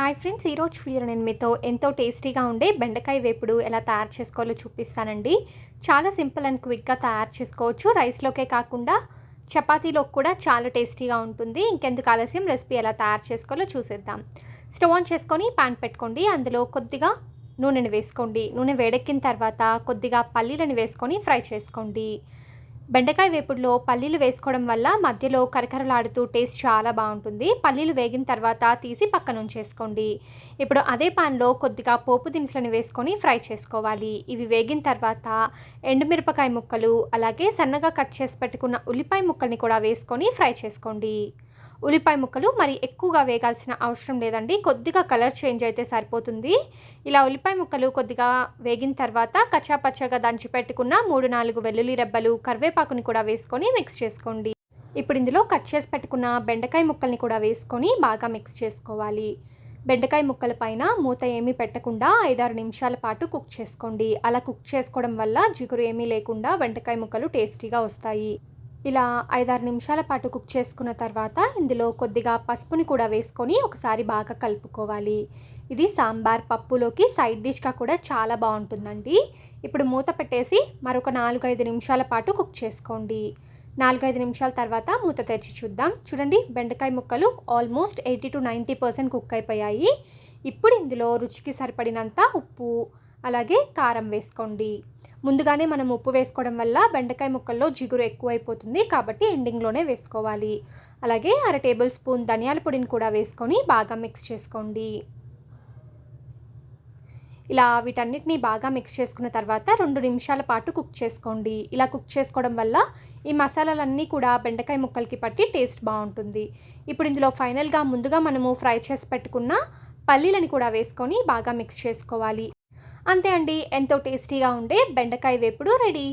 Hi friends ఈరోజు video నేను మీతో ఎంతో టేస్టీగా ఉండే బెండకాయ వేపుడు ఎలా తయారు చేసుకోవాలో చూపిస్తానండి. చాలా సింపుల్ అండ్ క్విక్గా తయారు చేసుకోవచ్చు. రైస్లోకే కాకుండా చపాతీలోకి కూడా చాలా టేస్టీగా ఉంటుంది. ఇంకెందుకు ఆలస్యం రెసిపీ ఎలా తయారు చేసుకోవాలో చూసేద్దాం. స్టవ్ ఆన్ చేసుకొని పాన్ పెట్టుకోండి. అందులో కొద్దిగా నూనెని వేసుకోండి. నూనె వేడెక్కిన తర్వాత కొద్దిగా పల్లీలను వేసుకొని ఫ్రై చేసుకోండి. బెండకాయ వేపుడులో పల్లీలు వేసుకోవడం వల్ల మధ్యలో కరకరలాడుతూ టేస్ట్ చాలా బాగుంటుంది. పల్లీలు వేగిన తర్వాత తీసి పక్కన ఉంచేసుకోండి. ఇప్పుడు అదే పాన్లో కొద్దిగా పోపు దినుసులను వేసుకొని ఫ్రై చేసుకోవాలి. ఇవి వేగిన తర్వాత ఎండుమిరపకాయ ముక్కలు అలాగే సన్నగా కట్ చేసి పెట్టుకున్న ఉల్లిపాయ ముక్కల్ని కూడా వేసుకొని ఫ్రై చేసుకోండి. ఉల్లిపాయ ముక్కలు మరి ఎక్కువగా వేగాల్సిన అవసరం లేదండి. కొద్దిగా కలర్ చేంజ్ అయితే సరిపోతుంది. ఇలా ఉల్లిపాయ ముక్కలు కొద్దిగా వేగిన తర్వాత కచ్చాపచ్చగా దంచి పెట్టుకున్న మూడు నాలుగు వెల్లుల్లి రెబ్బలు కరివేపాకుని కూడా వేసుకొని మిక్స్ చేసుకోండి. ఇప్పుడు ఇందులో కట్ చేసి పెట్టుకున్న బెండకాయ ముక్కల్ని కూడా వేసుకొని బాగా మిక్స్ చేసుకోవాలి. బెండకాయ ముక్కల పైన మూత ఏమీ పెట్టకుండా ఐదారు నిమిషాల పాటు కుక్ చేసుకోండి. అలా కుక్ చేసుకోవడం వల్ల జిగురు ఏమీ లేకుండా బెండకాయ ముక్కలు టేస్టీగా వస్తాయి. ఇలా ఐదారు నిమిషాల పాటు కుక్ చేసుకున్న తర్వాత ఇందులో కొద్దిగా పసుపుని కూడా వేసుకొని ఒకసారి బాగా కలుపుకోవాలి. ఇది సాంబార్ పప్పులోకి సైడ్ డిష్గా కూడా చాలా బాగుంటుందండి. ఇప్పుడు మూత పెట్టేసి మరొక నాలుగైదు నిమిషాల పాటు కుక్ చేసుకోండి. నాలుగైదు నిమిషాల తర్వాత మూత తెచ్చి చూద్దాం. చూడండి బెండకాయ ముక్కలు almost eighty to ninety percent cook అయిపోయాయి. ఇప్పుడు ఇందులో రుచికి సరిపడినంత ఉప్పు అలాగే కారం వేసుకోండి. ముందుగానే మనం ఉప్పు వేసుకోవడం వల్ల బెండకాయ ముక్కల్లో జిగురు ఎక్కువైపోతుంది కాబట్టి ఎండింగ్లోనే వేసుకోవాలి. అలాగే అర టేబుల్ స్పూన్ ధనియాల పొడిని కూడా వేసుకొని బాగా మిక్స్ చేసుకోండి. ఇలా వీటన్నిటిని బాగా మిక్స్ చేసుకున్న తర్వాత రెండు నిమిషాల పాటు కుక్ చేసుకోండి. ఇలా కుక్ చేసుకోవడం వల్ల ఈ మసాలాలన్నీ కూడా బెండకాయ ముక్కలకి పట్టి టేస్ట్ బాగుంటుంది. ఇప్పుడు ఇందులో ఫైనల్గా ముందుగా మనము ఫ్రై చేసి పెట్టుకున్న పల్లీలని కూడా వేసుకొని బాగా మిక్స్ చేసుకోవాలి. అంతే అండి. ఎంతో టేస్టీగా ఉండే బెండకాయ వేపుడు రెడీ.